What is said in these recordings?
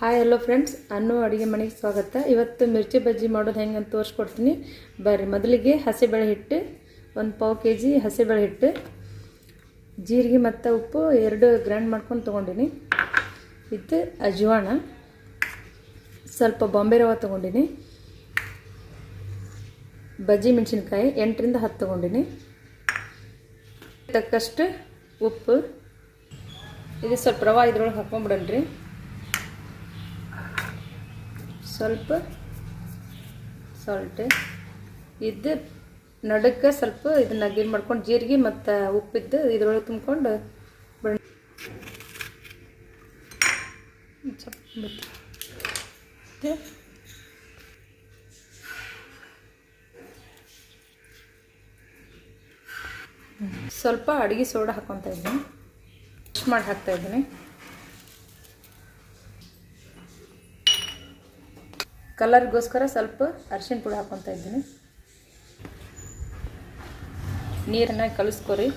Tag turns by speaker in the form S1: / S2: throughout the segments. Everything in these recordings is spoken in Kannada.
S1: ಹಾಯ್ ಹಲೋ ಫ್ರೆಂಡ್ಸ್ ಅನ್ನು ಅಡುಗೆ ಮನೆಗೆ ಸ್ವಾಗತ. ಇವತ್ತು ಮಿರ್ಚಿ ಬಜ್ಜಿ ಮಾಡೋದು ಹೆಂಗೆ ಅಂತ ತೋರಿಸ್ಕೊಡ್ತೀನಿ. ಬರ್ರಿ, ಮೊದಲಿಗೆ ಹಸಿಬೇಳೆ ಹಿಟ್ಟು, ಒಂದು ಪಾವು ಕೆ ಜಿ ಹಸಿಬೇಳೆ ಹಿಟ್ಟು, ಜೀರಿಗೆ ಮತ್ತು ಉಪ್ಪು ಎರಡು ಗ್ರೈಂಡ್ ಮಾಡ್ಕೊಂಡು ತೊಗೊಂಡಿನಿ. ಇದು ಅಜ್ವಾಣ ಸ್ವಲ್ಪ ಬಾಂಬೆ ರವೆ ತೊಗೊಂಡಿನಿ. ಬಜ್ಜಿ ಮೆಣಸಿನ್ಕಾಯಿ ಎಂಟರಿಂದ ಹತ್ತು ತೊಗೊಂಡಿನಿ. ತಕ್ಕಷ್ಟು ಉಪ್ಪು. ಇದು ಸ್ವಲ್ಪ ರವೆ ಇದ್ರೊಳಗೆ ಹಾಕ್ಕೊಂಬಿಡಲ್ರಿ ಸ್ವಲ್ಪ ಸಾಲ್ಟ್ ಇದು ನಡುಕ್ಕೆ ಸ್ವಲ್ಪ ಇದನ್ನ ಗೀರ್ ಮಾಡ್ಕೊಂಡು ಜೀರಿಗೆ ಮತ್ತು ಉಪ್ಪಿದ್ದು ಇದ್ರೊಳಗೆ ತುಂಬ್ಕೊಂಡು ಬಣ್ಣ ಸ್ವಲ್ಪ ಅಡುಗೆ ಸೋಡಾ ಹಾಕ್ಕೊತಾ ಇದ್ದೀನಿ. ಮಾಡಿ ಹಾಕ್ತಾ ಇದ್ದೀನಿ. ಕಲರ್ಗೋಸ್ಕರ ಸ್ವಲ್ಪ ಅರಿಶಿಣ ಪುಡಿ ಹಾಕ್ಕೊತಾ ಇದ್ದೀನಿ. ನೀರನ್ನ ಕಲಿಸ್ಕೊರಿ.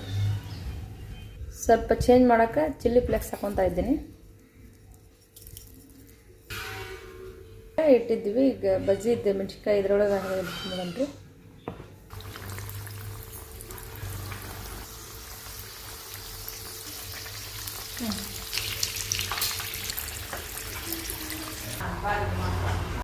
S1: ಸ್ವಲ್ಪ ಚೇಂಜ್ ಮಾಡೋಕ್ಕೆ ಚಿಲ್ಲಿ ಫ್ಲೆಕ್ಸ್ ಹಾಕ್ಕೊತಾ ಇದ್ದೀನಿ. ಇಟ್ಟಿದ್ವಿ ಈಗ ಬಜ್ಜಿದ್ದು ಮೆಣಸಿನ್ಕಾಯಿ ಇದ್ರೊಳಗೆ ಹಾಕಿ